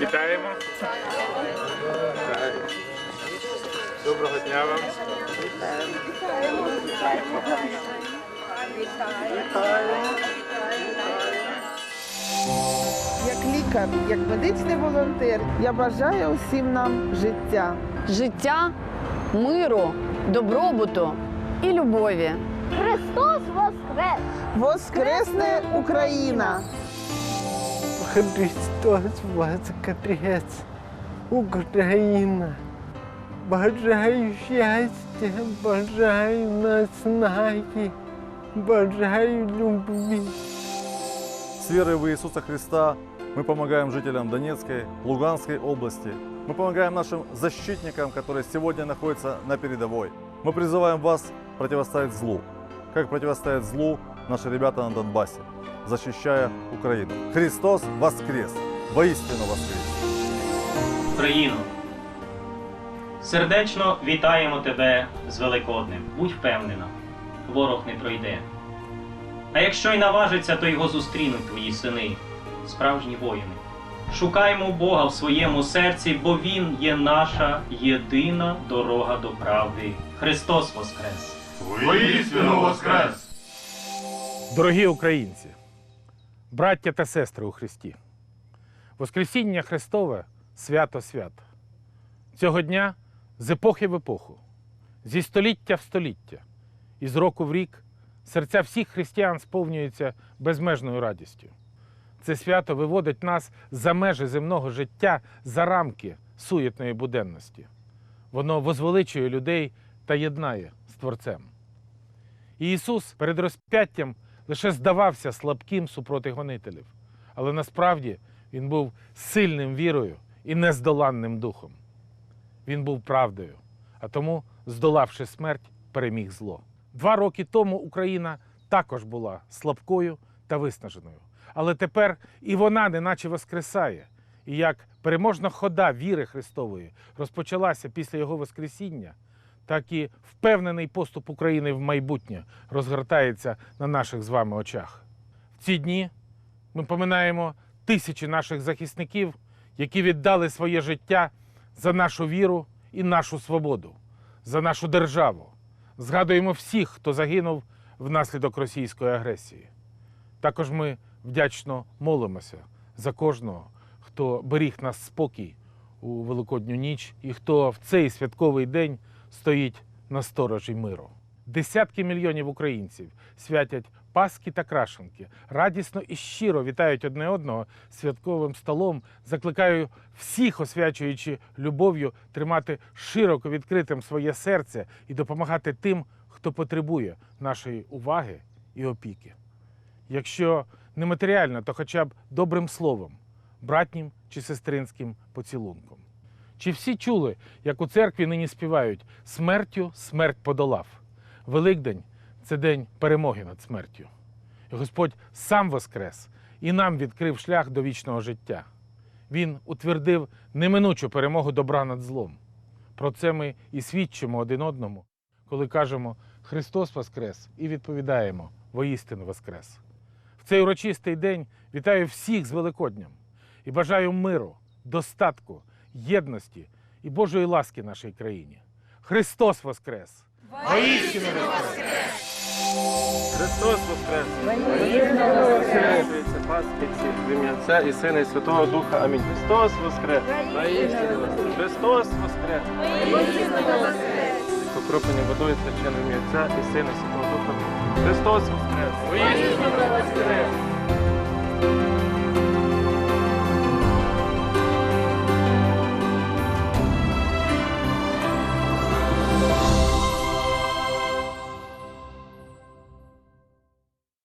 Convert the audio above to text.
Вітаємо. Доброго дня вам. Вітаємо. Як лікар, як медичний волонтер, я бажаю усім нам життя. Життя, миру, добробуту і любові. Христос Воскрес! Воскресне Україна! Христос воскрес! Україна! Бажаю щастя, бажаю наснаги, бажаю любві. С верой в Иисуса Христа мы помогаем жителям Донецкой, Луганской области. Мы помогаем нашим защитникам, которые сегодня находятся на передовой. Мы призываем вас противостоять злу. Как противостоять злу наши ребята на Донбассе, защищая Украину. Христос воскрес! Воистину воскрес! Україну. Сердечно вітаємо тебе з Великоднем. Будь впевнена, ворог не пройде. А якщо й наважиться, то його зустрінуть твої сини, справжні воїни. Шукаймо Бога в своєму серці, бо Він є наша єдина дорога до правди. Христос Воскрес! Воістину воскрес! Дорогі українці, браття та сестри у Христі, Воскресіння Христове свято свят. Цього дня з епохи в епоху, зі століття в століття, і з року в рік серця всіх християн сповнюються безмежною радістю. Це свято виводить нас за межі земного життя, за рамки суєтної буденності. Воно возвеличує людей та єднає з Творцем. І Ісус перед розп'яттям лише здавався слабким супроти гонителів, але насправді Він був сильним вірою і нездоланним духом. Він був правдою, а тому, здолавши смерть, переміг зло. Два роки тому Україна також була слабкою та виснаженою. Але тепер і вона неначе воскресає. І як переможна хода віри Христової розпочалася після Його Воскресіння, так і впевнений поступ України в майбутнє розгортається на наших з вами очах. В ці дні ми поминаємо тисячі наших захисників, які віддали своє життя за нашу віру і нашу свободу, за нашу державу. Згадуємо всіх, хто загинув внаслідок російської агресії. Також ми вдячно молимося за кожного, хто беріг нас спокій у Великодню ніч і хто в цей святковий день стоїть на сторожі миру. Десятки мільйонів українців святять Паски та крашенки, радісно і щиро вітають одне одного святковим столом. Закликаю всіх, освячуючи любов'ю, тримати широко відкритим своє серце і допомагати тим, хто потребує нашої уваги і опіки. Якщо не матеріально, то хоча б добрим словом, братнім чи сестринським поцілунком. Чи всі чули, як у церкві нині співають смертю смерть подолав? Великдень це день перемоги над смертю. І Господь сам воскрес і нам відкрив шлях до вічного життя. Він утвердив неминучу перемогу добра над злом. Про це ми і свідчимо один одному, коли кажемо Христос Воскрес і відповідаємо воістину Воскрес. В цей урочистий день вітаю всіх з Великодням і бажаю миру, достатку, єдності і Божої ласки нашій країні. Христос Воскрес! Воістину Воскрес! Христос воскрес! Воскресується Пасхи в ім'я Отця і Сина і Святого Духа. Амінь. Христос воскрес! Воістину воскрес! Христос воскрес! Покроплені водою священним в ім'я Отця і Сина і Святого Духа. Христос воскрес! Воістину воскрес!